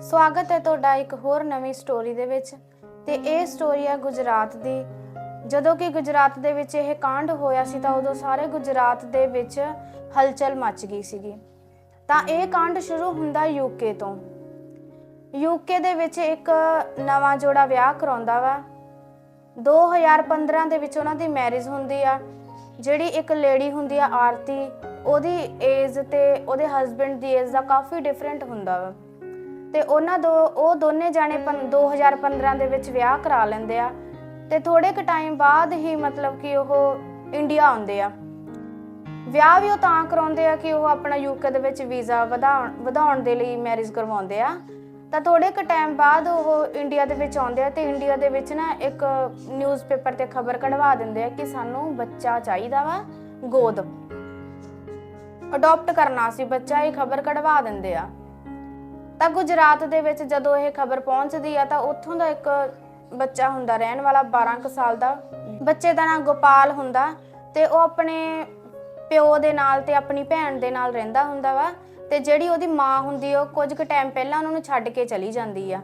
ਸਵਾਗਤ ਹੈ ਤੁਹਾਡਾ ਇੱਕ ਹੋਰ ਨਵੀਂ ਸਟੋਰੀ ਦੇ ਵਿੱਚ। ਤੇ ਇਹ ਸਟੋਰੀ ਹੈ ਗੁਜਰਾਤ ਦੀ। ਜਦੋਂ ਕਿ ਗੁਜਰਾਤ ਦੇ ਵਿੱਚ ਇਹ ਕਾਂਡ ਹੋਇਆ ਸੀ ਤਾਂ ਉਦੋਂ ਸਾਰੇ ਗੁਜਰਾਤ ਦੇ ਵਿੱਚ ਹਲਚਲ ਮਚ ਗਈ ਸੀਗੀ। ਤਾਂ ਇਹ ਕਾਂਡ ਸ਼ੁਰੂ ਹੁੰਦਾ ਯੂਕੇ ਤੋਂ। ਯੂਕੇ ਦੇ ਵਿੱਚ ਇੱਕ ਨਵਾਂ ਜੋੜਾ ਵਿਆਹ ਕਰਾਉਂਦਾ ਵਾ। 2015 ਦੇ ਵਿੱਚ ਉਹਨਾਂ ਦੀ ਮੈਰਿਜ ਹੁੰਦੀ ਆ। ਜਿਹੜੀ ਇੱਕ ਲੇਡੀ ਹੁੰਦੀ ਆ ਆਰਤੀ, ਉਹਦੀ ਏਜ ਤੇ ਉਹਦੇ ਹਸਬੰਡ ਦੀ ਏਜ ਦਾ ਕਾਫੀ ਡਿਫਰੈਂਟ ਹੁੰਦਾ ਵਾ। ਤੇ ਉਹਨਾਂ ਦੋ, ਉਹ ਦੋਨੇ ਜਾਣੇ ਪੰ- 2015 ਦੇ ਵਿੱਚ ਵਿਆਹ ਕਰਾ ਲੈਂਦੇ ਆ। ਤੇ ਥੋੜੇ ਕੁ ਟਾਈਮ ਬਾਅਦ ਹੀ ਮਤਲਬ ਕਿ ਉਹ ਇੰਡੀਆ ਆਉਂਦੇ ਆ। ਵਿਆਹ ਵੀ ਉਹ ਤਾਂ ਕਰਾਉਂਦੇ ਆ ਕਿ ਉਹ ਆਪਣਾ ਯੂਕੇ ਦੇ ਵਿੱਚ ਵੀਜ਼ਾ ਵਧਾਉਣ ਵਧਾਉਣ ਦੇ ਲਈ ਮੈਰਿਜ ਕਰਵਾਉਂਦੇ ਆ। ਤਾਂ ਥੋੜੇ ਕੁ ਟਾਈਮ ਬਾਅਦ ਉਹ ਇੰਡੀਆ ਦੇ ਵਿੱਚ ਆਉਂਦੇ ਆ ਤੇ ਇੰਡੀਆ ਦੇ ਵਿੱਚ ਨਾ ਇੱਕ ਨਿਊਜ਼ਪੇਪਰ ਤੇ ਖਬਰ ਕਢਵਾ ਦਿੰਦੇ ਆ ਕਿ ਸਾਨੂੰ ਬੱਚਾ ਚਾਹੀਦਾ ਵਾ ਗੋਦ। ਅਡਾਪਟ ਕਰਨਾ ਸੀ, ਬੱਚਾ ਇਹ ਖਬਰ ਕਢਵਾ ਦਿੰਦੇ ਆ। ਤਾਂ ਗੁਜਰਾਤ ਦੇ ਵਿੱਚ ਜਦੋਂ ਇਹ ਖਬਰ ਪਹੁੰਚਦੀ ਆ ਤਾਂ ਉੱਥੋਂ ਦਾ ਇੱਕ ਬੱਚਾ ਹੁੰਦਾ, ਰਹਿਣ ਵਾਲਾ 12 ਕੁ ਸਾਲ ਦਾ। ਬੱਚੇ ਦਾ ਨਾਮ ਗੋਪਾਲ ਹੁੰਦਾ ਤੇ ਉਹ ਆਪਣੇ ਪਿਓ ਦੇ ਨਾਲ ਤੇ ਆਪਣੀ ਭੈਣ ਦੇ ਨਾਲ ਰਹਿੰਦਾ ਹੁੰਦਾ ਵਾ ਤੇ ਜਿਹੜੀ ਉਹਦੀ ਮਾਂ ਹੁੰਦੀ ਉਹ ਕੁਝ ਕੁ ਟਾਈਮ ਪਹਿਲਾਂ ਉਹਨਾਂ ਨੂੰ ਛੱਡ ਕੇ ਚਲੀ ਜਾਂਦੀ ਆ।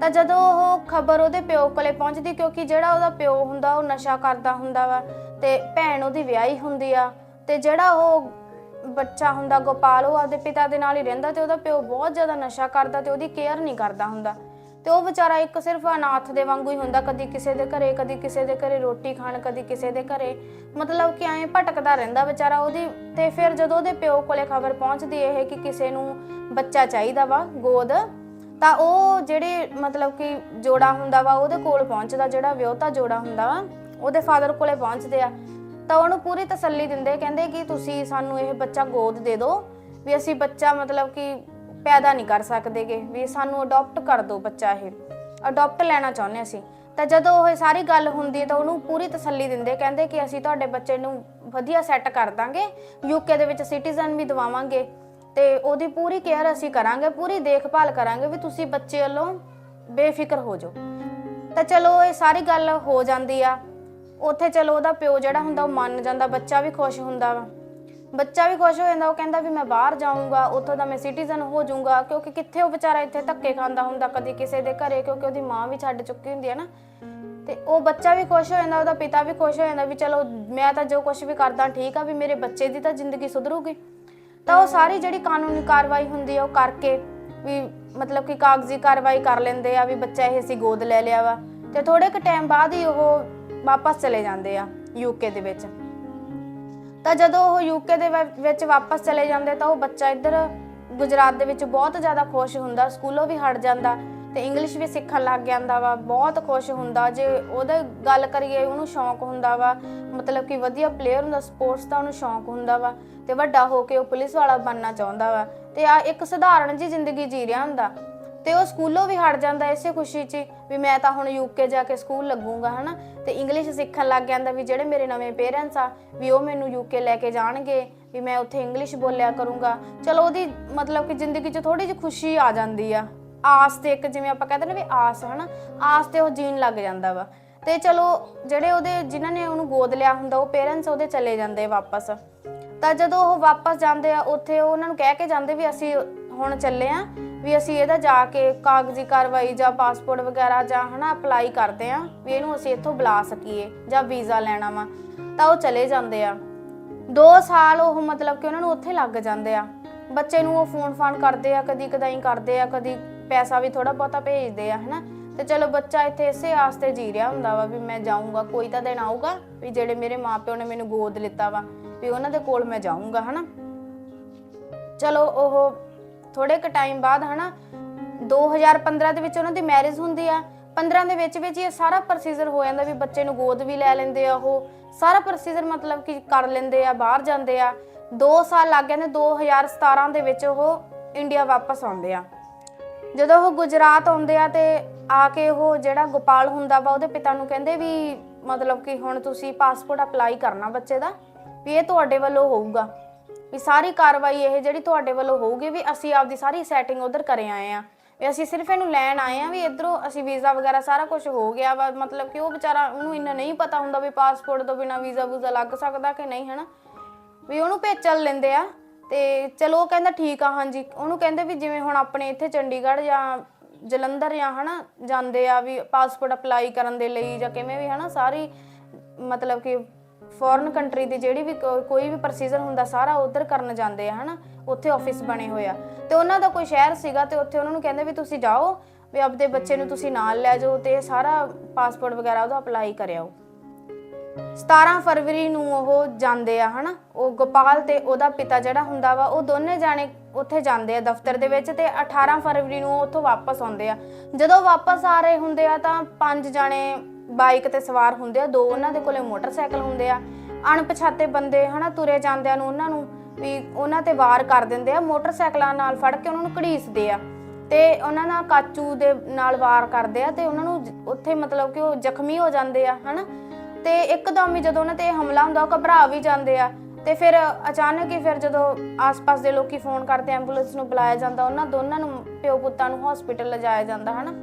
ਤਾਂ ਜਦੋਂ ਉਹ ਖਬਰ ਉਹਦੇ ਪਿਓ ਕੋਲੇ ਪਹੁੰਚਦੀ, ਕਿਉਂਕਿ ਜਿਹੜਾ ਉਹਦਾ ਪਿਓ ਹੁੰਦਾ, ਉਹ ਨਸ਼ਾ ਕਰਦਾ ਹੁੰਦਾ ਵਾ ਤੇ ਭੈਣ ਉਹਦੀ ਵਿਆਹੀ ਹੁੰਦੀ ਆ ਤੇ ਜਿਹੜਾ ਉਹ ਬੱਚਾ ਹੁੰਦਾ, ਗੋਪਾਲ ਉਹ ਆਪਦੇ ਪਿਤਾ ਦੇ ਨਾਲ ਹੀ ਰਹਿੰਦਾ ਤੇ ਉਹਦਾ ਪਿਓ ਬਹੁਤ ਜ਼ਿਆਦਾ ਨਸ਼ਾ ਕਰਦਾ ਤੇ ਉਹਦੀ ਕੇਅਰ ਨਹੀਂ ਕਰਦਾ ਹੁੰਦਾ। ਤੇ ਉਹ ਵਿਚਾਰਾ ਇੱਕ ਸਿਰਫ ਅਨਾਥ ਦੇ ਵਾਂਗੂ ਹੀ ਹੁੰਦਾ, ਕਦੀ ਕਿਸੇ ਦੇ ਘਰੇ, ਕਦੀ ਕਿਸੇ ਦੇ ਘਰੇ ਰੋਟੀ ਖਾਣ, ਕਦੀ ਕਿਸੇ ਦੇ ਘਰੇ। ਮਤਲਬ ਕਿ ਐਂ ਭਟਕਦਾ ਰਹਿੰਦਾ ਵਿਚਾਰਾ ਉਹਦੀ ਤੇ ਫਿਰ ਜਦੋਂ ਉਹਦੇ ਪਿਓ ਕੋਲੇ ਖਬਰ ਪਹੁੰਚਦੀ ਇਹ ਕਿ ਕਿਸੇ ਨੂੰ ਬੱਚਾ ਚਾਹੀਦਾ ਵਾ, ਗੋਦ, ਤਾਂ ਉਹ ਜਿਹੜੇ ਮਤਲਬ ਕਿ ਜੋੜਾ ਹੁੰਦਾ ਵਾ, ਉਹਦੇ ਕੋਲ ਪਹੁੰਚਦਾ, ਜਿਹੜਾ ਵਿਆਹਤਾ ਜੋੜਾ ਹੁੰਦਾ ਵਾ, ਉਹਦੇ ਫਾਦਰ ਕੋਲੇ ਪਹੁੰਚਦੇ ਆ। ਤਾਂ ਉਹਨੂੰ ਪੂਰੀ ਤਸੱਲੀ ਦਿੰਦੇ, ਕਹਿੰਦੇ ਕਿ ਤੁਸੀਂ ਸਾਨੂੰ ਇਹ ਬੱਚਾ ਗੋਦ ਦੇ ਦਿਓ ਵੀ ਅਸੀਂ ਬੱਚਾ ਮਤਲਬ ਕਿ ਪੈਦਾ ਨਹੀਂ ਕਰ ਸਕਦੇਗੇ, ਵੀ ਸਾਨੂੰ ਅਡਾਪਟ ਕਰ ਦਿਓ ਬੱਚਾ ਇਹ ਅਡਾਪਟ ਲੈਣਾ ਚਾਹੁੰਦੇ ਅਸੀਂ। ਤਾਂ ਜਦੋਂ ਉਹ ਸਾਰੀ ਗੱਲ ਹੁੰਦੀ ਤਾਂ ਉਹਨੂੰ ਪੂਰੀ ਤਸੱਲੀ ਦਿੰਦੇ, ਕਹਿੰਦੇ ਕਿ ਅਸੀਂ ਤੁਹਾਡੇ ਬੱਚੇ ਨੂੰ ਵਧੀਆ ਸੈੱਟ ਕਰ ਦਾਂਗੇ ਯੂਕੇ ਦੇ ਵਿੱਚ ਸਿਟੀਜ਼ਨ ਵੀ ਦਵਾਵਾਂਗੇ ਤੇ ਉਹਦੀ ਪੂਰੀ ਕੇਅਰ ਅਸੀਂ ਕਰਾਂਗੇ, ਪੂਰੀ ਦੇਖਭਾਲ ਕਰਾਂਗੇ ਵੀ ਤੁਸੀਂ ਬੱਚੇ ਵੱਲੋਂ ਬੇਫਿਕਰ ਹੋ ਜਾਓ। ਤਾਂ ਚਲੋ ਇਹ ਸਾਰੀ ਗੱਲ ਹੋ ਜਾਂਦੀ ਆ। ਉੱਥੇ ਚਲੋ ਉਹਦਾ ਪਿਓ ਜਿਹੜਾ ਹੁੰਦਾ ਉਹ ਮੰਨ ਜਾਂਦਾ, ਬੱਚਾ ਵੀ ਖੁਸ਼ ਹੁੰਦਾ ਵਾ। ਬੱਚਾ ਵੀ ਖੁਸ਼ ਹੋ ਜਾਂਦਾ, ਉਹ ਕਹਿੰਦਾ ਵੀ ਮੈਂ ਬਾਹਰ ਜਾਊਂਗਾ, ਉੱਥੋਂ ਦਾ ਮੈਂ ਸਿਟੀਜ਼ਨ ਹੋ ਜਾਊਂਗਾ, ਕਿਉਂਕਿ ਕਿੱਥੇ ਉਹ ਵਿਚਾਰਾ ਇੱਥੇ ਧੱਕੇ ਖਾਂਦਾ ਹੁੰਦਾ, ਕਦੀ ਕਿਸੇ ਦੇ ਘਰੇ, ਕਿਉਂਕਿ ਉਹਦੀ ਮਾਂ ਵੀ ਛੱਡ ਚੁੱਕੀ ਹੁੰਦੀ ਹੈ ਨਾ। ਤੇ ਉਹ ਬੱਚਾ ਵੀ ਖੁਸ਼ ਹੋ ਜਾਂਦਾ, ਉਹਦਾ ਪਿਤਾ ਵੀ ਖੁਸ਼ ਹੋ ਜਾਂਦਾ ਵੀ ਚਲੋ ਮੈਂ ਤਾਂ ਜੋ ਕੁਝ ਵੀ ਕਰਦਾ, ਠੀਕ ਆ ਵੀ ਮੇਰੇ ਬੱਚੇ ਦੀ ਤਾਂ ਜ਼ਿੰਦਗੀ ਸੁਧਰੂਗੀ। ਤਾਂ ਉਹ ਸਾਰੀ ਜਿਹੜੀ ਕਾਨੂੰਨੀ ਕਾਰਵਾਈ ਹੁੰਦੀ ਆ, ਉਹ ਕਰਕੇ ਵੀ ਮਤਲਬ ਕਿ ਕਾਗਜ਼ੀ ਕਾਰਵਾਈ ਕਰ ਲੈਂਦੇ ਆ ਵੀ ਬੱਚਾ ਇਹ ਸੀ, ਗੋਦ ਲੈ ਲਿਆ ਵਾ। ਤੇ ਥੋੜੇ ਕੁ ਟਾਈਮ ਬਾਅਦ ਹੀ ਉਹ ਵਾਪਸ ਚਲੇ ਜਾਂਦੇ ਆ ਯੂਕੇ ਦੇ ਵਿੱਚ। ਤਾਂ ਜਦੋਂ ਉਹ ਯੂਕੇ ਦੇ ਵ- ਵਿੱਚ ਵਾਪਸ ਚਲੇ ਜਾਂਦੇ, ਤਾਂ ਉਹ ਬੱਚਾ ਇੱਧਰ ਗੁਜਰਾਤ ਦੇ ਵਿੱਚ ਬਹੁਤ ਜ਼ਿਆਦਾ ਖੁਸ਼ ਹੁੰਦਾ, ਸਕੂਲੋਂ ਵੀ ਹਟ ਜਾਂਦਾ ਤੇ ਇੰਗਲਿਸ਼ ਵੀ ਸਿੱਖਣ ਲੱਗ ਜਾਂਦਾ ਵਾ, ਬਹੁਤ ਖੁਸ਼ ਹੁੰਦਾ। ਜੇ ਉਹਦੇ ਗੱਲ ਕਰੀਏ, ਉਹਨੂੰ ਸ਼ੌਂਕ ਹੁੰਦਾ ਵਾ, ਮਤਲਬ ਕਿ ਵਧੀਆ ਪਲੇਅਰ ਹੁੰਦਾ ਸਪੋਰਟਸ ਦਾ ਉਹਨੂੰ ਸ਼ੌਂਕ ਹੁੰਦਾ ਵਾ ਤੇ ਵੱਡਾ ਹੋ ਕੇ ਉਹ ਪੁਲਿਸ ਵਾਲਾ ਬਣਨਾ ਚਾਹੁੰਦਾ ਵਾ ਤੇ ਆ ਇੱਕ ਸਧਾਰਨ ਜੀ ਜ਼ਿੰਦਗੀ ਜੀ ਰਿਹਾ ਹੁੰਦਾ। ਤੇ ਉਹ ਸਕੂਲੋਂ ਵੀ ਹਟ ਜਾਂਦਾ ਇਸੇ ਖੁਸ਼ੀ 'ਚ ਵੀ ਮੈਂ ਤਾਂ ਹੁਣ ਯੂਕੇ ਜਾ ਕੇ ਸਕੂਲ ਲੱਗੂਗਾ, ਹਨਾ? ਤੇ ਇੰਗਲਿਸ਼ ਸਿੱਖਣ ਲੱਗ ਜਾਂਦਾ ਵੀ ਜਿਹੜੇ ਮੇਰੇ ਨਵੇਂ ਪੇਰੈਂਟਸ ਆ, ਵੀ ਉਹ ਮੈਨੂੰ ਯੂਕੇ ਲੈ ਕੇ ਜਾਣਗੇ, ਵੀ ਮੈਂ ਉੱਥੇ ਇੰਗਲਿਸ਼ ਬੋਲਿਆ ਕਰੂੰਗਾ। ਚਲੋ ਉਹਦੀ ਮਤਲਬ ਕਿ ਜ਼ਿੰਦਗੀ 'ਚ ਥੋੜੀ ਜਿਹੀ ਖੁਸ਼ੀ ਆ ਜਾਂਦੀ ਆ। ਆਸ ਤੇ ਇੱਕ ਜਿਵੇਂ ਆਪਾਂ ਕਹਿੰਦੇ ਨੇ ਵੀ ਆਸ, ਹਨਾ? ਆਸ ਤੇ ਉਹ ਜੀਣ ਲੱਗ ਜਾਂਦਾ ਵਾ। ਤੇ ਚਲੋ ਜਿਹੜੇ ਉਹਦੇ, ਜਿਨ੍ਹਾਂ ਨੇ ਉਹਨੂੰ ਗੋਦ ਲਿਆ ਹੁੰਦਾ, ਉਹ ਪੇਰੈਂਟਸ ਉਹਦੇ ਚਲੇ ਜਾਂਦੇ ਵਾਪਸ। ਤਾਂ ਜਦੋਂ ਉਹ ਵਾਪਸ ਜਾਂਦੇ ਆ, ਉੱਥੇ ਉਹ ਉਹਨਾਂ ਨੂੰ ਕਹਿ ਕੇ ਜਾਂਦੇ ਵੀ ਅਸੀਂ ਹੁਣ ਚੱਲੇ ਆ। ਵੀ ਅਸੀਂ ਇਹਦਾ ਜਾ ਕੇ ਕਾਗਜ਼ੀ ਕਾਰਵਾਈ ਜਾਂ ਪਾਸਪੋਰਟ ਵਗੈਰਾ ਜਾਂ ਹਨਾ ਅਪਲਾਈ ਕਰਦੇ ਆ ਵੀ ਇਹਨੂੰ ਅਸੀਂ ਇੱਥੋਂ ਬੁਲਾ ਸਕੀਏ ਜਾਂ ਵੀਜ਼ਾ ਲੈਣਾ ਵਾ, ਤਾਂ ਉਹ ਚਲੇ ਜਾਂਦੇ ਆ। 2 ਸਾਲ ਉਹ ਮਤਲਬ ਕਿ ਉਹਨਾਂ ਨੂੰ ਉੱਥੇ ਲੱਗ ਜਾਂਦੇ ਆ। ਬੱਚੇ ਨੂੰ ਉਹ ਫੋਨ ਫਾਨ ਕਰਦੇ ਆ, ਕਦੀ ਕਦਾਈ ਕਰਦੇ ਆ, ਕਦੀ ਪੈਸਾ ਵੀ ਥੋੜਾ ਬਹੁਤਾ ਭੇਜਦੇ ਆ, ਹਨਾ। ਤੇ ਚਲੋ ਬੱਚਾ ਇੱਥੇ ਇਸੇ ਆਸ ਜੀ ਰਿਹਾ ਹੁੰਦਾ ਵਾ ਵੀ ਮੈਂ ਜਾਊਂਗਾ, ਕੋਈ ਤਾਂ ਦਿਨ ਆਊਗਾ ਵੀ ਜਿਹੜੇ ਮੇਰੇ ਮਾਪਿਓ ਨੇ ਮੈਨੂੰ ਗੋਦ ਲਿੱਤਾ ਵਾ ਵੀ ਉਹਨਾਂ ਦੇ ਕੋਲ ਮੈਂ ਜਾਊਂਗਾ, ਹਨਾ। ਚਲੋ ਉਹ ਥੋੜੇ ਕੁ ਟਾਈਮ ਬਾਅਦ ਹਨਾ 2015 ਦੇ ਵਿੱਚ ਉਹਨਾਂ ਦੀ ਮੈਰਿਜ ਹੁੰਦੀ ਆ 15 ਦੇ ਵਿੱਚ ਵਿੱਚ ਇਹ ਸਾਰਾ ਪ੍ਰੋਸੀਜਰ ਹੋ ਜਾਂਦਾ ਵੀ ਬੱਚੇ ਨੂੰ ਗੋਦ ਵੀ ਲੈ ਲੈਂਦੇ ਆ ਉਹ, ਸਾਰਾ ਪ੍ਰੋਸੀਜਰ ਮਤਲਬ ਕਿ ਕਰ ਲੈਂਦੇ ਆ, ਬਾਹਰ ਜਾਂਦੇ ਆ 2 ਸਾਲ ਲੱਗ ਜਾਂਦੇ 2017 ਦੇ ਵਿੱਚ ਉਹ ਇੰਡੀਆ ਵਾਪਸ ਆਉਂਦੇ ਆ। ਜਦੋਂ ਉਹ ਗੁਜਰਾਤ ਆਉਂਦੇ ਆ ਤੇ ਆ ਕੇ ਉਹ ਜਿਹੜਾ ਗੋਪਾਲ ਹੁੰਦਾ ਵਾ, ਉਹਦੇ ਪਿਤਾ ਨੂੰ ਕਹਿੰਦੇ ਵੀ ਮਤਲਬ ਕਿ ਹੁਣ ਤੁਸੀਂ ਪਾਸਪੋਰਟ ਅਪਲਾਈ ਕਰਨਾ ਬੱਚੇ ਦਾ, ਵੀ ਇਹ ਤੁਹਾਡੇ ਵੱਲੋਂ ਹੋਊਗਾ। ਵੀ ਸਾਰੀ ਕਾਰਵਾਈ ਇਹ ਜਿਹੜੀ ਤੁਹਾਡੇ ਵੱਲੋਂ ਹੋਊਗੀ ਵੀ ਅਸੀਂ ਆਪਦੀ ਸਾਰੀ ਸੈਟਿੰਗ ਉਧਰ ਕਰੇ ਆਏ ਆ ਵੀ ਅਸੀਂ ਸਿਰਫ ਇਹਨੂੰ ਲੈਣ ਆਏ ਆ ਵੀ ਇਧਰੋਂ ਅਸੀਂ ਵੀਜ਼ਾ ਵਗੈਰਾ ਸਾਰਾ ਕੁਝ ਹੋ ਗਿਆ ਵਾ, ਮਤਲਬ ਕਿ ਉਹ ਵਿਚਾਰਾ ਉਹਨੂੰ ਇੰਨਾ ਨਹੀਂ ਪਤਾ ਹੁੰਦਾ ਵੀ ਪਾਸਪੋਰਟ ਤੋਂ ਬਿਨਾ ਵੀਜ਼ਾ ਵੂਜ਼ਾ ਲੱਗ ਸਕਦਾ ਕਿ ਨਹੀਂ, ਹਨਾ? ਵੀ ਉਹਨੂੰ ਭੇਜ ਲੈਂਦੇ ਆ ਤੇ ਚਲੋ ਉਹ ਕਹਿੰਦਾ ਠੀਕ ਆ, ਹਾਂਜੀ। ਉਹਨੂੰ ਕਹਿੰਦੇ ਵੀ ਜਿਵੇਂ ਹੁਣ ਆਪਣੇ ਇੱਥੇ ਚੰਡੀਗੜ੍ਹ ਜਾਂ ਜਲੰਧਰ ਜਾਂ, ਹਨਾ, ਜਾਂਦੇ ਆ ਵੀ ਪਾਸਪੋਰਟ ਅਪਲਾਈ ਕਰਨ ਦੇ ਲਈ ਜਾਂ ਕਿਵੇਂ ਵੀ, ਹਨਾ, ਸਾਰੀ ਮਤਲਬ ਕਿ ਫੋਰਨ ਕੰਟਰੀ ਦੀ ਜਿਹੜੀ ਵੀ ਕੋ- ਕੋਈ ਵੀ ਪ੍ਰੋਸੀਜਰ ਹੁੰਦਾ, ਸਾਰਾ ਉਧਰ ਕਰਨ ਜਾਂਦੇ ਆ, ਹਨਾ? ਉੱਥੇ ਆਫਿਸ ਬਣੇ ਹੋਏ ਆ। ਤੇ ਉਹਨਾਂ ਦਾ ਕੋਈ ਸ਼ਹਿਰ ਸੀਗਾ ਤੇ ਉੱਥੇ ਉਹਨਾਂ ਨੂੰ ਕਹਿੰਦੇ ਵੀ ਤੁਸੀਂ ਜਾਓ, ਵੀ ਆਪਦੇ ਬੱਚੇ ਨੂੰ ਤੁਸੀਂ ਨਾਲ ਲੈ ਜਾਓ ਤੇ ਸਾਰਾ ਪਾਸਪੋਰਟ ਵਗੈਰਾ ਉਹਦਾ ਅਪਲਾਈ ਕਰਿਓ 17 ਫਰਵਰੀ ਨੂੰ ਉਹ ਜਾਂਦੇ ਆ, ਹਨਾ? ਉਹ ਗੋਪਾਲ ਤੇ ਉਹਦਾ ਪਿਤਾ ਜਿਹੜਾ ਹੁੰਦਾ ਵਾ, ਉਹ ਦੋਨੇ ਜਾਣੇ ਉੱਥੇ ਜਾਂਦੇ ਆ ਦਫ਼ਤਰ ਦੇ ਵਿੱਚ ਤੇ 18 ਫਰਵਰੀ ਨੂੰ ਉਹ ਉੱਥੋਂ ਵਾਪਸ ਆਉਂਦੇ ਆ। ਜਦੋਂ ਵਾਪਸ ਆ ਰਹੇ ਹੁੰਦੇ ਆ ਤਾਂ ਪੰਜ ਜਾਣੇ ਬਾਈਕ ਤੇ ਸਵਾਰ ਹੁੰਦੇ ਆ, ਦੋ ਉਹਨਾਂ ਦੇ ਕੋਲੇ ਮੋਟਰਸਾਈਕਲ ਹੁੰਦੇ ਆ। ਅਣਪਛਾਤੇ ਬੰਦੇ ਹਨਾ, ਤੁਰੇ ਜਾਂਦਿਆਂ ਨੂੰ ਉਹਨਾਂ ਨੂੰ ਵੀ ਉਹਨਾਂ ਤੇ ਵਾਰ ਕਰ ਦਿੰਦੇ ਆ, ਮੋਟਰਸਾਈਕਲਾਂ ਨਾਲ ਫੜ ਕੇ ਉਹਨਾਂ ਨੂੰ ਘੜੀਸਦੇ ਆ। ਤੇ ਉਹਨਾਂ ਨਾਲ ਕਾਚੂ ਦੇ ਨਾਲ ਵਾਰ ਕਰਦੇ ਆ ਤੇ ਉਹਨਾਂ ਨੂੰ ਉੱਥੇ ਮਤਲਬ ਕਿ ਉਹ ਜ਼ਖਮੀ ਹੋ ਜਾਂਦੇ ਆ, ਹਨਾ। ਤੇ ਇੱਕਦਮ ਹੀ ਜਦੋਂ ਉਹਨਾਂ ਤੇ ਹਮਲਾ ਹੁੰਦਾ, ਉਹ ਘਬਰਾ ਵੀ ਜਾਂਦੇ ਆ। ਤੇ ਫਿਰ ਅਚਾਨਕ ਹੀ ਫਿਰ ਜਦੋਂ ਆਸ-ਪਾਸ ਦੇ ਲੋਕੀ ਫੋਨ ਕਰਦੇ, ਐਂਬੂਲੈਂਸ ਨੂੰ ਬੁਲਾਇਆ ਜਾਂਦਾ, ਉਹਨਾਂ ਦੋਨਾਂ ਨੂੰ ਪਿਓ ਪੁੱਤਾਂ ਨੂੰ ਹਸਪੀਟਲ ਲਿਜਾਇਆ ਜਾਂਦਾ, ਹਨਾ।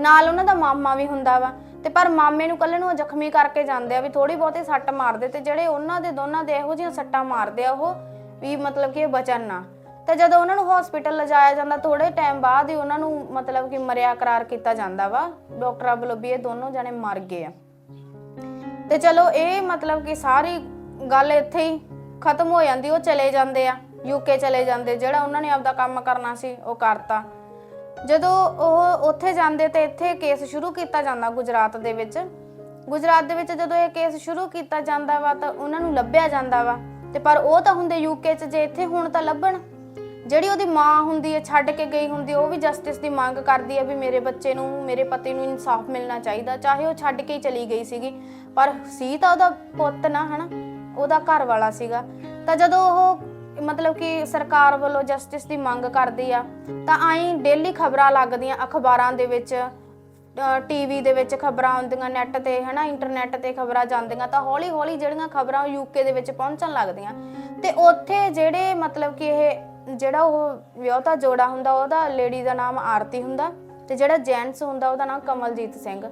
ਨਾਲ ਉਹਨਾਂ ਦਾ ਮਾਮਾ ਵੀ ਹੁੰਦਾ ਵਾ। ਤੇ ਪਰ ਮਾਮੇ ਨੂੰ ਕੱਲੇ ਨੂੰ ਉਹ ਜ਼ਖਮੀ ਕਰਕੇ ਜਾਂਦੇ ਆ ਵੀ ਥੋੜੀ ਬਹੁਤੀ ਸੱਟ ਮਾਰਦੇ ਤੇ ਜਿਹੜੇ ਉਹਨਾਂ ਦੇ ਦੋਨਾਂ ਦੇ ਇਹੋ ਜਿਹੀਆਂ ਸੱਟਾਂ ਮਾਰਦੇ ਆ ਉਹ ਵੀ ਮਤਲਬ ਕਿ ਬਚਨ ਨਾ। ਤੇ ਜਦੋਂ ਉਹਨਾਂ ਨੂੰ ਹਸਪੀਟਲ ਲਿਜਾਇਆ ਜਾਂਦਾ ਥੋੜੇ ਟਾਈਮ ਬਾਅਦ ਹੀ ਉਹਨਾਂ ਨੂੰ ਮਤਲਬ ਕਿ ਮਰਿਆ ਕਰਾਰ ਕੀਤਾ ਜਾਂਦਾ ਵਾ। ਡਾਕਟਰਾਂ ਵੱਲੋਂ ਵੀ ਇਹ ਦੋਨੋਂ ਜਣੇ ਮਰ ਗਏ ਆ। ਤੇ ਚਲੋ ਇਹ ਮਤਲਬ ਕਿ ਸਾਰੀ ਗੱਲ ਇੱਥੇ ਹੀ ਖਤਮ ਹੋ ਜਾਂਦੀ, ਉਹ ਚਲੇ ਜਾਂਦੇ ਆ। ਯੂਕੇ ਚਲੇ ਜਾਂਦੇ, ਜਿਹੜਾ ਉਹਨਾਂ ਨੇ ਆਪਦਾ ਕੰਮ ਕਰਨਾ ਸੀ, ਉਹ ਕਰਤਾ। ਜਦੋਂ ਉਹ ਉੱਥੇ ਜਾਂਦੇ ਤੇ ਇੱਥੇ ਕੇਸ ਸ਼ੁਰੂ ਕੀਤਾ ਜਾਂਦਾ ਗੁਜਰਾਤ ਦੇ ਵਿੱਚ। ਗੁਜਰਾਤ ਦੇ ਵਿੱਚ ਜਦੋਂ ਇਹ ਕੇਸ ਸ਼ੁਰੂ ਕੀਤਾ ਜਾਂਦਾ ਵਾ ਤਾਂ ਉਹਨਾਂ ਨੂੰ ਲੱਭਿਆ ਜਾਂਦਾ ਵਾ। ਤੇ ਪਰ ਉਹ ਤਾਂ ਹੁੰਦੇ ਯੂਕੇ 'ਚ, ਜੇ ਇੱਥੇ ਹੁਣ ਤਾਂ ਲੱਭਣ। ਜਿਹੜੀ ਉਹਦੀ ਮਾਂ ਹੁੰਦੀ ਹੈ, ਛੱਡ ਕੇ ਗਈ ਹੁੰਦੀ, ਉਹ ਵੀ ਜਸਟਿਸ ਦੀ ਮੰਗ ਕਰਦੀ ਹੈ ਵੀ ਮੇਰੇ ਬੱਚੇ ਨੂੰ, ਮੇਰੇ ਪਤੀ ਨੂੰ ਇਨਸਾਫ ਮਿਲਣਾ ਚਾਹੀਦਾ, ਚਾਹੇ ਉਹ ਛੱਡ ਕੇ ਹੀ ਚਲੀ ਗਈ ਸੀਗੀ। ਪਰ ਸੀ ਤਾਂ ਉਹਦਾ ਪੁੱਤ ਨਾ, ਹਨਾ? ਉਹਦਾ ਘਰ ਵਾਲਾ ਸੀਗਾ। ਤਾਂ ਜਦੋਂ ਉਹ ਮਤਲਬ ਕਿ ਸਰਕਾਰ ਵੱਲੋਂ ਜਸਟਿਸ ਦੀ ਮੰਗ ਕਰਦੀ ਆ, ਤਾਂ ਆਈ ਡੇਲੀ ਖਬਰਾਂ ਲੱਗਦੀਆਂ ਅਖਬਾਰਾਂ ਦੇ ਵਿੱਚ ਟੀਵੀ ਦੇ ਵਿੱਚ ਖਬਰਾਂ ਆਉਂਦੀਆਂ ਨੈੱਟ ਤੇ, ਹਨਾ ਇੰਟਰਨੈਟ ਤੇ ਖਬਰਾਂ ਜਾਂਦੀਆਂ, ਤਾਂ ਹੌਲੀ ਹੌਲੀ ਜਿਹੜੀਆਂ ਖਬਰਾਂ ਯੂਕੇ ਦੇ ਵਿੱਚ ਪਹੁੰਚਣ ਲੱਗਦੀਆਂ। ਤੇ ਉੱਥੇ ਜਿਹੜੇ ਮਤਲਬ ਕਿ ਇਹ ਜਿਹੜਾ ਉਹ ਵਿਆਹਤਾ ਜੋੜਾ ਹੁੰਦਾ, ਉਹਦਾ ਲੇਡੀ ਦਾ ਨਾਮ ਆਰਤੀ ਹੁੰਦਾ, ਤੇ ਜਿਹੜਾ ਜੈਂਟਸ ਹੁੰਦਾ, ਉਹਦਾ ਨਾਮ ਕਮਲਜੀਤ ਸਿੰਘ।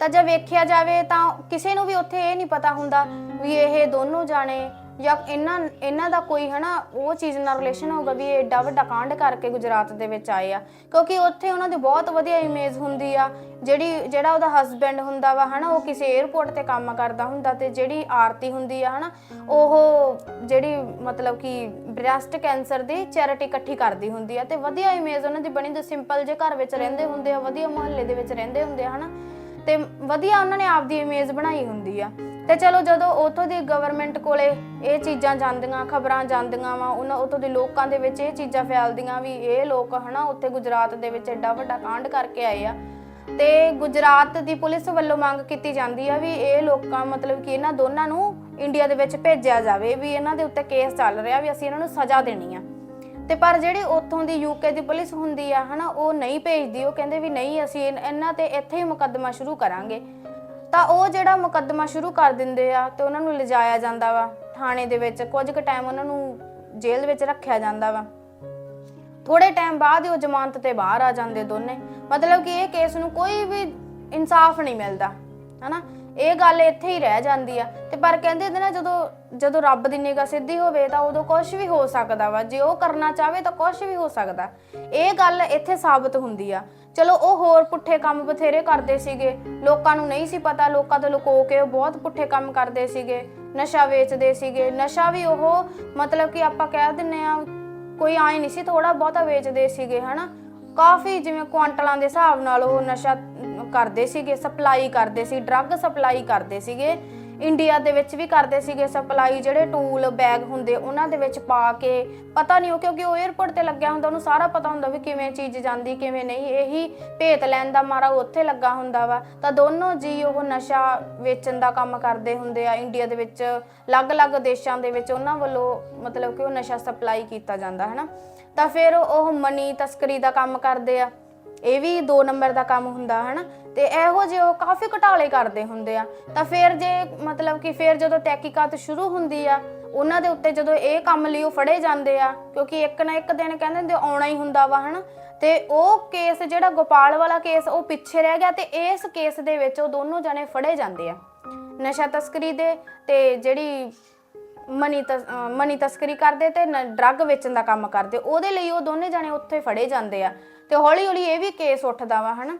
ਤਾਂ ਜੇ ਵੇਖਿਆ ਜਾਵੇ ਤਾਂ ਕਿਸੇ ਨੂੰ ਵੀ ਉੱਥੇ ਇਹ ਨਹੀਂ ਪਤਾ ਹੁੰਦਾ ਵੀ ਇਹ ਦੋਨੋਂ ਜਾਣੇ ਜਾਂ ਇਹਨਾਂ ਇਹਨਾਂ ਦਾ ਕੋਈ ਹਨਾ, ਉਹ ਚੀਜ਼ ਨਾਲ ਰਿਲੇਸ਼ਨ ਹੋਊਗਾ ਵੀ ਇਹ ਏਡਾ ਵੱਡਾ ਕਾਂਡ ਕਰਕੇ ਗੁਜਰਾਤ ਦੇ ਵਿੱਚ ਆਏ ਆ। ਕਿਉਂਕਿ ਉੱਥੇ ਉਹਨਾਂ ਦੀ ਬਹੁਤ ਵਧੀਆ ਇਮੇਜ ਹੁੰਦੀ ਆ, ਜਿਹੜੀ, ਜਿਹੜਾ ਉਹਦਾ ਹਸਬੈਂਡ ਹੁੰਦਾ ਵਾ ਹਨਾ, ਉਹ ਕਿਸੇ 에ਅਰਪੋਰਟ ਤੇ ਕੰਮ ਕਰਦਾ ਹੁੰਦਾ ਤੇ ਜਿਹੜੀ ਆਰਤੀ ਹੁੰਦੀ ਆ ਹਨਾ, ਉਹ ਜਿਹੜੀ ਮਤਲਬ ਕਿ ਬ੍ਰੈਸਟ ਕੈਂਸਰ ਦੀ ਚੈਰਿਟੀ ਇਕੱਠੀ ਕਰਦੀ ਹੁੰਦੀ ਆ ਤੇ ਵਧੀਆ ਇਮੇਜ ਉਹਨਾਂ ਦੀ ਬਣੀ ਤੇ ਸਿੰਪਲ ਜੇ ਘਰ ਵਿੱਚ ਰਹਿੰਦੇ ਹੁੰਦੇ ਆ, ਵਧੀਆ ਮੁਹੱਲੇ ਦੇ ਵਿੱਚ ਰਹਿੰਦੇ ਹੁੰਦੇ ਆ ਹਨਾ, ਤੇ ਵਧੀਆ ਉਹਨਾਂ ਨੇ ਆਪਦੀ ਇਮੇਜ ਬਣਾਈ ਹੁੰਦੀ ਆ। ਤੇ ਚਲੋ ਜਦੋਂ ਉਥੋਂ ਦੀ ਗਵਰਨਮੈਂਟ ਕੋਲੇ ਇਹ ਚੀਜ਼ਾਂ ਜਾਂਦੀਆਂ, ਖਬਰਾਂ ਜਾਂਦੀਆਂ ਵਾ, ਉਹਨਾਂ ਉਥੋਂ ਦੇ ਲੋਕਾਂ ਦੇ ਵਿੱਚ ਇਹ ਚੀਜ਼ਾਂ ਫੈਲਦੀਆਂ ਵੀ ਇਹ ਲੋਕ ਹਨਾ ਉੱਥੇ ਗੁਜਰਾਤ ਦੇ ਵਿੱਚ ਐਡਾ ਵੱਡਾ ਕਾਂਡ ਕਰਕੇ ਆਏ ਆ। ਤੇ ਗੁਜਰਾਤ ਦੀ ਪੁਲਿਸ ਵੱਲੋਂ ਮੰਗ ਕੀਤੀ ਜਾਂਦੀ ਆ ਵੀ ਇਹ ਲੋਕਾਂ ਮਤਲਬ ਕਿ ਇਹਨਾਂ ਦੋਨਾਂ ਨੂੰ ਇੰਡੀਆ ਦੇ ਵਿੱਚ ਭੇਜਿਆ ਜਾਵੇ ਵੀ ਇਹਨਾਂ ਦੇ ਉੱਤੇ ਕੇਸ ਚੱਲ ਰਿਹਾ ਵੀ ਅਸੀਂ ਇਹਨਾਂ ਨੂੰ ਸਜ਼ਾ ਦੇਣੀ ਆ। ਤੇ ਪਰ ਜਿਹੜੀ ਉੱਥੋਂ ਦੀ ਯੂਕੇ ਦੀ ਪੁਲਿਸ ਹੁੰਦੀ ਆ ਹਨਾ ਉਹ ਨਹੀਂ ਭੇਜਦੀ, ਉਹ ਕਹਿੰਦੇ ਵੀ ਨਹੀਂ ਅਸੀਂ ਇਹਨਾਂ ਤੇ ਇੱਥੇ ਹੀ ਮੁਕੱਦਮਾ ਸ਼ੁਰੂ ਕਰਾਂਗੇ। ਤਾਂ ਉਹ ਜਿਹੜਾ ਮੁਕੱਦਮਾ ਸ਼ੁਰੂ ਕਰ ਦਿੰਦੇ ਆ ਤੇ ਉਹਨਾਂ ਨੂੰ ਲਿਜਾਇਆ ਜਾਂਦਾ ਵਾ, ਥਾਣੇ ਦੇ ਵਿੱਚ, ਕੁਝ ਕੁ ਟਾਈਮ ਉਹਨਾਂ ਨੂੰ ਜੇਲ੍ਹ ਵਿੱਚ ਰੱਖਿਆ ਜਾਂਦਾ ਵਾ। ਥੋੜੇ ਟਾਈਮ ਬਾਅਦ ਹੀ ਉਹ ਜ਼ਮਾਨਤ ਤੇ ਬਾਹਰ ਆ ਜਾਂਦੇ ਦੋਨੇ। ਮਤਲਬ ਕਿ ਇਹ ਕੇਸ ਨੂੰ ਕੋਈ ਵੀ ਇਨਸਾਫ ਨਹੀਂ ਮਿਲਦਾ। ਹਨਾ? ਇਹ ਗੱਲ ਇੱਥੇ ਹੀ ਰਹਿ ਜਾਂਦੀ ਆ। ਤੇ ਪਰ ਕਹਿੰਦੇ ਨੇ ਨਾ, ਜਦੋਂ ਜਦੋਂ ਰੱਬ ਦੀ ਨਿਗਾਹ ਸਿੱਧੀ ਹੋਵੇ ਤਾਂ ਉਦੋਂ ਕੁਝ ਵੀ ਹੋ ਸਕਦਾ ਵਾ। ਜੇ ਉਹ ਕਰਨਾ ਚਾਹਵੇ ਤਾਂ ਕੁਝ ਵੀ ਹੋ ਸਕਦਾ। ਇਹ ਗੱਲ ਇੱਥੇ ਸਾਬਤ ਹੁੰਦੀ ਆ। ਚਲੋ, ਉਹ ਹੋਰ ਪੁੱਠੇ ਕੰਮ ਬਥੇਰੇ ਕਰਦੇ ਸੀਗੇ। ਲੋਕਾਂ ਨੂੰ ਨਹੀਂ ਸੀ ਪਤਾ। ਲੋਕਾਂ ਤੋਂ ਲੁਕੋ ਕੇ ਉਹ ਬਹੁਤ ਪੁੱਠੇ ਕੰਮ ਕਰਦੇ ਸੀਗੇ। ਨਸ਼ਾ ਵੇਚਦੇ ਸੀਗੇ। ਨਸ਼ਾ ਵੀ ਉਹ ਮਤਲਬ ਕਿ ਆਪਾਂ ਕਹਿ ਦਿੰਨੇ ਆ, ਕੋਈ ਆਏ ਨਹੀਂ ਸੀ ਥੋੜਾ ਬਹੁਤਾ ਵੇਚਦੇ ਸੀਗੇ, ਹਨਾ? ਕਾਫੀ ਜਿਵੇਂ ਕੁਆਂਟਲਾਂ ਦੇ ਹਿਸਾਬ ਨਾਲ ਉਹ ਨਸ਼ਾ ਕਰਦੇ ਸੀਗੇ, ਸਪਲਾਈ ਕਰਦੇ ਸੀ, ਡਰੱਗ ਸਪਲਾਈ ਕਰਦੇ ਸੀਗੇ। ਇੰਡੀਆ ਦੇ ਵਿੱਚ ਵੀ ਕਰਦੇ ਸੀਗੇ ਸਪਲਾਈ, ਜਿਹੜੇ ਟੂਲ, ਬੈਗ ਹੁੰਦੇ, ਉਹਨਾਂ ਦੇ ਵਿੱਚ ਪਾ ਕੇ, ਪਤਾ ਨਹੀਂ ਉਹ ਕਿਉਂਕਿ ਉਹ 에ਅਰਪੋਰਟ ਤੇ ਲੱਗਿਆ ਹੁੰਦਾ, ਉਹਨੂੰ ਸਾਰਾ ਪਤਾ ਹੁੰਦਾ ਵੀ ਕਿਵੇਂ ਚੀਜ਼ ਜਾਂਦੀ, ਕਿਵੇਂ ਨਹੀਂ, ਇਹੀ ਭੇਤ ਲੈਣ ਦਾ ਮਾਰਾ ਉਹ ਉੱਥੇ ਲੱਗਾ ਹੁੰਦਾ ਵਾ। ਤਾਂ ਦੋਨੋਂ ਜੀ ਉਹ ਨਸ਼ਾ ਵੇਚਣ ਦਾ ਕੰਮ ਕਰਦੇ ਹੁੰਦੇ ਆ, ਇੰਡੀਆ ਦੇ ਵਿੱਚ, ਅਲੱਗ-ਅਲੱਗ ਦੇਸ਼ਾਂ ਦੇ ਵਿੱਚ, ਉਹਨਾਂ ਵੱਲੋਂ ਮਤਲਬ ਕਿ ਉਹ ਨਸ਼ਾ ਸਪਲਾਈ ਕੀਤਾ ਜਾਂਦਾ ਹੈ ਨਾ ਤਾਂ ਫਿਰ ਉਹ ਮਨੀ ਤਸਕਰੀ ਦਾ ਕੰਮ ਕਰਦੇ ਆ। ਇਹ ਵੀ 2 ਨੰਬਰ ਦਾ ਕੰਮ ਹੁੰਦਾ ਹੈ ਤੇ ਇਹੋ ਜਿਹੇ ਉਹ ਕਾਫੀ ਘਟਾਲੇ ਕਰਦੇ ਹੁੰਦੇ ਆ। ਤਾਂ ਫਿਰ ਜੇ ਮਤਲਬ ਕਿ ਫਿਰ ਜਦੋਂ ਤਹਿਕੀਕਾਤ ਸ਼ੁਰੂ ਹੁੰਦੀ ਆ, ਉਹਨਾਂ ਦੇ ਉੱਤੇ ਜਦੋਂ ਇਹ ਕੰਮ ਲਈ ਉਹ ਫੜੇ ਜਾਂਦੇ ਆ, ਕਿਉਂਕਿ ਇੱਕ ਨਾ ਇੱਕ ਦਿਨ ਕਹਿੰਦੇ ਹੁੰਦੇ ਆਉਣਾ ਹੀ ਹੁੰਦਾ ਵਾ, ਹਨਾ? ਤੇ ਉਹ ਕੇਸ ਜਿਹੜਾ ਗੋਪਾਲ ਵਾਲਾ ਕੇਸ, ਉਹ ਪਿੱਛੇ ਰਹਿ ਗਿਆ ਤੇ ਇਸ ਕੇਸ ਦੇ ਵਿੱਚ ਉਹ ਦੋਨੋਂ ਜਣੇ ਫੜੇ ਜਾਂਦੇ ਆ। ਨਸ਼ਾ ਤਸਕਰੀ ਦੇ ਤੇ ਜਿਹੜੀ ਮਨੀ ਤਸ- ਅਹ ਮਨੀ ਤਸਕਰੀ ਕਰਦੇ ਤੇ ਡਰੱਗ ਵੇਚਣ ਦਾ ਕੰਮ ਕਰਦੇ। ਉਹਦੇ ਲਈ ਉਹ ਦੋਨੇ ਜਾਣੇ ਉੱਥੇ ਫੜੇ ਜਾਂਦੇ ਆ। ਤੇ ਹੌਲੀ ਹੌਲੀ ਇਹ ਵੀ ਕੇਸ ਉੱਠਦਾ ਵਾ, ਹਨਾ?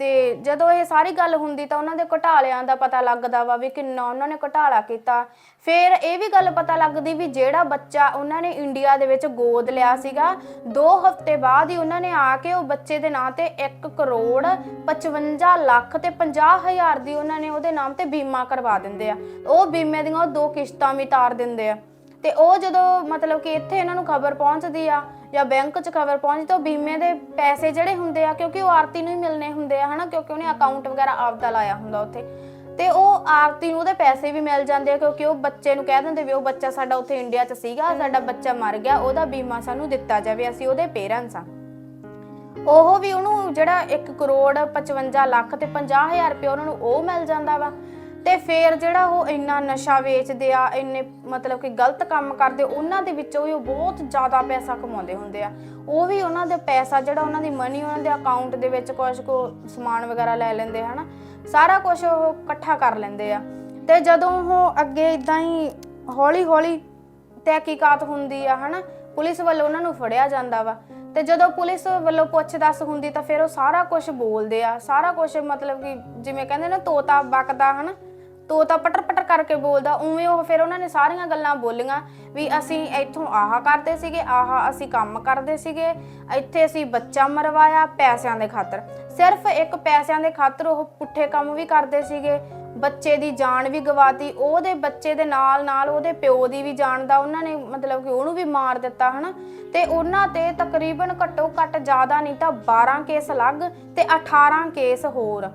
ਤੇ ਜਦੋਂ ਇਹ ਸਾਰੀ ਗੱਲ ਹੁੰਦੀ ਤਾਂ ਉਹਨਾਂ ਦੇ ਘਟਾਲਿਆਂ ਦਾ ਪਤਾ ਲੱਗਦਾ ਵਾ ਵੀ ਕਿੰਨਾ ਉਹਨਾਂ ਨੇ ਘਟਾਲਾ ਕੀਤਾ। ਫਿਰ ਇਹ ਵੀ ਗੱਲ ਪਤਾ ਲੱਗਦੀ ਵੀ ਜਿਹੜਾ ਬੱਚਾ ਉਹਨਾਂ ਨੇ ਇੰਡੀਆ ਦੇ ਵਿੱਚ ਗੋਦ ਲਿਆ ਸੀਗਾ 2 ਹਫ਼ਤੇ ਬਾਅਦ ਹੀ ਉਹਨਾਂ ਨੇ ਆ ਕੇ ਉਹ ਬੱਚੇ ਦੇ ਨਾਂ ਤੇ 1 ਕਰੋੜ 55 ਲੱਖ ਤੇ 50 ਹਜ਼ਾਰ ਦੀ ਉਹਨਾਂ ਨੇ ਉਹਦੇ ਨਾਮ ਤੇ ਬੀਮਾ ਕਰਵਾ ਦਿੰਦੇ ਆ। ਉਹ ਬੀਮੇ ਦੀਆਂ ਉਹ ਦੋ ਕਿਸ਼ਤਾਂ ਵੀ ਤਾਰ ਦਿੰਦੇ ਆ। ਤੇ ਉਹ ਜਦੋਂ ਮਤਲਬ ਕਿ ਇੱਥੇ ਇਹਨਾਂ ਨੂੰ ਖਬਰ ਪਹੁੰਚਦੀ ਆ ਜਾਂ ਬੈਂਕ 'ਚ ਖਬਰ ਪਹੁੰਚਦੀ ਤਾਂ ਉਹ ਬੀਮੇ ਦੇ ਪੈਸੇ ਜਿਹੜੇ ਹੁੰਦੇ ਆ ਕਿਉਂਕਿ ਉਹ ਆਰਤੀ ਨੂੰ ਹੀ ਮਿਲਨੇ ਹੁੰਦੇ ਆ ਹਨਾ? ਕਿਉਂਕਿ ਉਹਨੇ ਅਕਾਊਂਟ ਵਗੈਰਾ ਆਪਦਾ ਲਾਇਆ ਹੁੰਦਾ ਉੱਥੇ। ਤੇ ਉਹ ਆਰਤੀ ਨੂੰ ਉਹਦੇ ਪੈਸੇ ਵੀ ਮਿਲ ਜਾਂਦੇ ਆ ਕਿਉਂਕਿ ਉਹ ਬੱਚੇ ਨੂੰ ਕਹਿ ਦਿੰਦੇ ਵੀ ਉਹ ਬੱਚਾ ਸਾਡਾ ਉੱਥੇ ਇੰਡੀਆ 'ਚ ਸੀਗਾ ਸਾਡਾ ਬੱਚਾ ਮਰ ਗਿਆ ਉਹਦਾ ਬੀਮਾ ਸਾਨੂੰ ਦਿੱਤਾ ਜਾਵੇ ਅਸੀਂ ਉਹਦੇ ਪੇਰੈਂਟਸ ਆ। ਉਹ ਵੀ ਉਹਨੂੰ ਜਿਹੜਾ 1 ਕਰੋੜ 55 ਲੱਖ ਤੇ 50000 ਰੁਪਏ ਉਹਨਾਂ ਨੂੰ ਉਹ ਮਿਲ ਜਾਂਦਾ ਵਾ। ਤੇ ਫੇਰ ਜਿਹੜਾ ਉਹ ਇੰਨਾ ਨਸ਼ਾ ਵੇਚਦੇ ਆ, ਇੰਨੇ ਮਤਲਬ ਕਿ ਗਲਤ ਕੰਮ ਕਰਦੇ, ਉਹਨਾਂ ਦੇ ਵਿੱਚੋਂ ਵੀ ਉਹ ਬਹੁਤ ਜ਼ਿਆਦਾ ਪੈਸਾ ਕਮਾਉਂਦੇ ਹੁੰਦੇ ਆ। ਉਹ ਵੀ ਉਹਨਾਂ ਦੇ ਪੈਸਾ, ਜਿਹੜਾ ਉਹਨਾਂ ਦੀ ਮਨੀ ਉਹਨਾਂ ਦੇ ਅਕਾਊਂਟ ਦੇ ਵਿੱਚ ਕੁਝ ਕੋ ਸਮਾਨ ਵਗੈਰਾ ਲੈ ਲੈਂਦੇ, ਹਨਾ? ਸਾਰਾ ਕੁਝ ਉਹ ਇਕੱਠਾ ਕਰ ਲੈਂਦੇ ਆ। ਤੇ ਜਦੋਂ ਉਹ ਅੱਗੇ ਇਦਾਂ ਹੀ ਹੌਲੀ ਹੌਲੀ ਤਹਿਕੀਕਾਤ ਹੁੰਦੀ ਆ, ਹਨਾ? ਪੁਲਿਸ ਵੱਲੋਂ ਉਹਨਾਂ ਨੂੰ ਫੜਿਆ ਜਾਂਦਾ ਵਾ। ਤੇ ਜਦੋਂ ਪੁਲਿਸ ਵੱਲੋਂ ਪੁੱਛ-ਦੱਸ ਹੁੰਦੀ, ਤਾਂ ਫਿਰ ਉਹ ਸਾਰਾ ਕੁਝ ਬੋਲਦੇ ਆ। ਸਾਰਾ ਕੁਝ ਮਤਲਬ ਕਿ ਜਿਵੇਂ ਕਹਿੰਦੇ ਨਾ ਤੋਤਾ, ਬਕਦਾ, ਹਨਾ? ਤੋਤਾ ਪਟਰ-ਪਟਰ ਕਰਕੇ ਬੋਲਦਾ, ਉਵੇਂ ਉਹ ਫਿਰ ਉਹਨਾਂ ਨੇ ਸਾਰੀਆਂ ਗੱਲਾਂ ਬੋਲੀਆਂ ਵੀ ਅਸੀਂ ਇੱਥੋਂ ਆਹ ਕਰਦੇ ਸੀਗੇ, ਆਹ ਅਸੀਂ ਕੰਮ ਕਰਦੇ ਸੀਗੇ, ਇੱਥੇ ਅਸੀਂ ਬੱਚਾ ਮਰਵਾਇਆ ਪੈਸਿਆਂ ਦੇ ਖਾਤਰ। ਸਿਰਫ ਇੱਕ ਪੈਸਿਆਂ ਦੇ ਖਾਤਰ ਉਹ ਪੁੱਠੇ ਕੰਮ ਵੀ ਕਰਦੇ ਸੀਗੇ, ਬੱਚੇ ਦੀ ਜਾਨ ਵੀ ਗਵਾਤੀ, ਉਹਦੇ ਬੱਚੇ ਦੇ ਨਾਲ ਨਾਲ ਉਹਦੇ ਪਿਓ ਦੀ ਵੀ ਜਾਨ ਦਾ ਉਹਨਾਂ ਨੇ ਮਤਲਬ ਕਿ ਉਹਨੂੰ ਵੀ ਮਾਰ ਦਿੱਤਾ, ਹਨਾ? ਤੇ ਉਹਨਾਂ ਤੇ ਤਕਰੀਬਨ ਘੱਟੋ ਘੱਟ ਜ਼ਿਆਦਾ ਨਹੀਂ ਤਾਂ 12 ਕੇਸ ਅਲੱਗ ਤੇ 18 ਕੇਸ ਹੋਰ।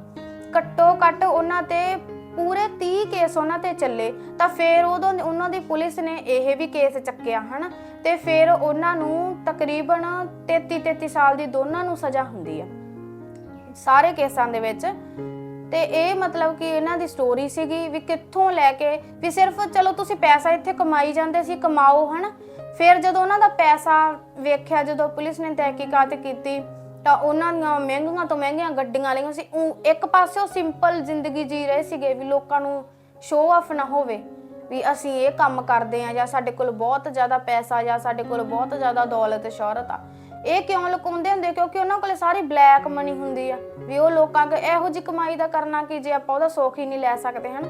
ਘੱਟੋ ਘੱਟ ਉਹਨਾਂ ਤੇ ਪੂਰੇ 30 ਕੇਸ ਉਹਨਾਂ ਤੇ ਚੱਲੇ, ਤਾਂ ਫਿਰ ਉਦੋਂ ਉਹਨਾਂ ਦੀ ਪੁਲਿਸ ਨੇ ਇਹ ਵੀ ਕੇਸ ਚੱਕਿਆ, ਹਨਾ? ਤੇ ਫਿਰ ਉਹਨਾਂ ਨੂੰ ਤਕਰੀਬਨ 33 33 ਸਾਲ ਦੀ ਦੋਨਾਂ ਨੂੰ ਸਜ਼ਾ ਹੁੰਦੀ ਆ, ਸਾਰੇ ਕੇਸਾਂ ਦੇ ਵਿੱਚ। ਤੇ ਇਹ ਮਤਲਬ ਕਿ ਇਹਨਾਂ ਦੀ ਸਟੋਰੀ ਸੀਗੀ ਵੀ ਕਿੱਥੋਂ ਲੈ ਕੇ, ਵੀ ਸਿਰਫ ਚਲੋ ਤੁਸੀਂ ਪੈਸਾ ਇੱਥੇ ਕਮਾਈ ਜਾਂਦੇ ਸੀ, ਕਮਾਓ, ਹਨਾ? ਫਿਰ ਜਦੋਂ ਉਹਨਾਂ ਦਾ ਪੈਸਾ ਵੇਖਿਆ, ਜਦੋਂ ਪੁਲਿਸ ਨੇ ਤਹਿਕੀਕਾਤ ਕੀਤੀ ਤਾਂ ਉਹਨਾਂ ਦੀਆਂ ਮਹਿੰਗੀਆਂ ਤੋਂ ਮਹਿੰਗੀਆਂ ਗੱਡੀਆਂ ਲਈਆਂ ਸੀ। ਊਂ ਇੱਕ ਪਾਸੇ ਉਹ ਸਿੰਪਲ ਜ਼ਿੰਦਗੀ ਜੀ ਰਹੇ ਸੀਗੇ ਵੀ ਲੋਕਾਂ ਨੂੰ ਸ਼ੋਅ ਆਫ ਨਾ ਹੋਵੇ, ਵੀ ਅਸੀਂ ਇਹ ਕੰਮ ਕਰਦੇ ਆ ਜਾਂ ਸਾਡੇ ਕੋਲ ਬਹੁਤ ਜ਼ਿਆਦਾ ਪੈਸਾ ਜਾਂ ਸਾਡੇ ਕੋਲ ਬਹੁਤ ਜ਼ਿਆਦਾ ਦੌਲਤ, ਸ਼ੌਹਰਤ ਆ। ਇਹ ਕਿਉਂ ਲੁਕਾਉਂਦੇ ਹੁੰਦੇ ਕਿਉਂਕਿ ਉਹਨਾਂ ਕੋਲੇ ਸਾਰੀ ਬਲੈਕ ਮਨੀ ਹੁੰਦੀ ਆ। ਵੀ ਉਹ ਲੋਕਾਂ ਕੋਲ ਇਹੋ ਜੀ ਕਮਾਈ ਦਾ ਕਰਨਾ ਕਿ ਜੇ ਆਪਾਂ ਉਹਦਾ ਸੁੱਖ ਹੀ ਨਹੀਂ ਲੈ ਸਕਦੇ, ਹਨ?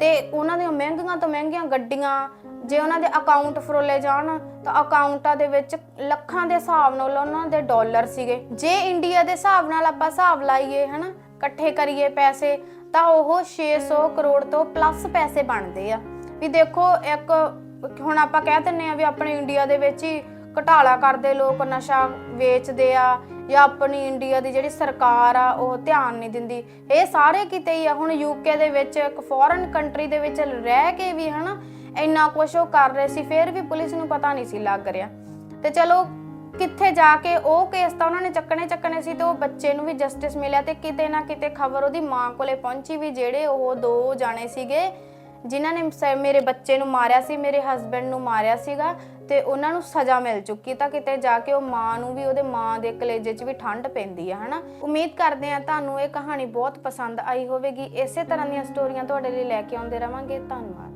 ਤੇ ਉਹਨਾਂ ਦੀਆਂ ਮਹਿੰਗੀਆਂ ਤੋਂ ਮਹਿੰਗੀਆਂ ਗੱਡੀਆਂ ਜੇ ਉਹਨਾਂ ਦੇ ਅਕਾਊਂਟ ਫਰੋਲੇ ਜਾਣ, ਤਾਂ ਅਕਾਊਂਟਾਂ ਦੇ ਵਿੱਚ ਲੱਖਾਂ ਦੇ ਹਿਸਾਬ ਨਾਲ ਉਹਨਾਂ ਦੇ ਡਾਲਰ ਸੀਗੇ। ਜੇ ਇੰਡੀਆ ਦੇ ਹਿਸਾਬ ਨਾਲ ਆਪਾਂ ਹਿਸਾਬ ਲਾਈਏ, ਹਨਾ, ਇਕੱਠੇ ਕਰੀਏ ਪੈਸੇ, ਤਾਂ ਉਹ 600 ਕਰੋੜ ਤੋਂ ਪਲੱਸ ਪੈਸੇ ਬਣਦੇ ਆ। ਵੀ ਦੇਖੋ, ਇੱਕ ਹੁਣ ਆਪਾਂ ਕਹਿ ਦਿੰਨੇ ਆ ਵੀ ਆਪਣੇ ਇੰਡੀਆ ਦੇ ਵਿੱਚ ਹੀ ਘਟਾਲਾ ਕਰਦੇ ਲੋਕ, ਨਸ਼ਾ ਵੇਚਦੇ ਆ, ਜਾਂ ਆਪਣੀ ਇੰਡੀਆ ਦੀ ਜਿਹੜੀ ਸਰਕਾਰ ਆ, ਉਹ ਧਿਆਨ ਨਹੀਂ ਦਿੰਦੀ। ਇਹ ਸਾਰੇ ਕਿਤੇ ਹੀ ਆ। ਹੁਣ ਯੂਕੇ ਦੇ ਵਿੱਚ, ਇੱਕ ਫੋਰਨ ਕੰਟਰੀ ਦੇ ਵਿੱਚ ਰਹਿ ਕੇ ਵੀ, ਹਨਾ ਇੰਨਾ ਕੁਛ ਉਹ ਕਰ ਰਹੇ ਸੀ, ਫਿਰ ਵੀ ਪੁਲਿਸ ਨੂੰ ਪਤਾ ਨਹੀਂ ਸੀ ਲੱਗ ਰਿਹਾ। ਤੇ ਚਲੋ, ਕਿੱਥੇ ਜਾ ਕੇ ਉਹ ਕੇਸ ਤਾਂ ਉਹਨਾਂ ਨੇ ਚੱਕਣੇ ਚੱਕਣੇ ਸੀ ਤੇ ਉਹ ਬੱਚੇ ਨੂੰ ਵੀ ਜਸਟਿਸ ਮਿਲਿਆ ਤੇ ਕਿਤੇ ਨਾ ਕਿਤੇ ਖਬਰ ਉਹਦੀ ਮਾਂ ਕੋਲੇ ਪਹੁੰਚੀ ਵੀ ਜਿਹੜੇ ਉਹ ਦੋ ਜਾਣੇ ਸੀਗੇ, ਜਿਨ੍ਹਾਂ ਨੇ ਸ- ਮੇਰੇ ਬੱਚੇ ਨੂੰ ਮਾਰਿਆ ਸੀ, ਮੇਰੇ ਹਸਬੰਡ ਨੂੰ ਮਾਰਿਆ ਸੀਗਾ ਤੇ ਉਹਨਾਂ ਨੂੰ ਸਜ਼ਾ ਮਿਲ ਚੁੱਕੀ ਤਾਂ ਕਿਤੇ ਜਾ ਕੇ ਉਹ ਮਾਂ ਨੂੰ ਵੀ ਉਹਦੇ ਮਾਂ ਦੇ ਕਲੇਜੇ 'ਚ ਵੀ ਠੰਡ ਪੈਂਦੀ ਆ, ਹਨਾ? ਉਮੀਦ ਕਰਦੇ ਆ ਤੁਹਾਨੂੰ ਇਹ ਕਹਾਣੀ ਬਹੁਤ ਪਸੰਦ ਆਈ ਹੋਵੇਗੀ। ਇਸੇ ਤਰ੍ਹਾਂ ਦੀਆਂ ਸਟੋਰੀਆਂ ਤੁਹਾਡੇ ਲਈ ਲੈ ਕੇ ਆਉਂਦੇ ਰਵਾਂਗੇ। ਧੰਨਵਾਦ।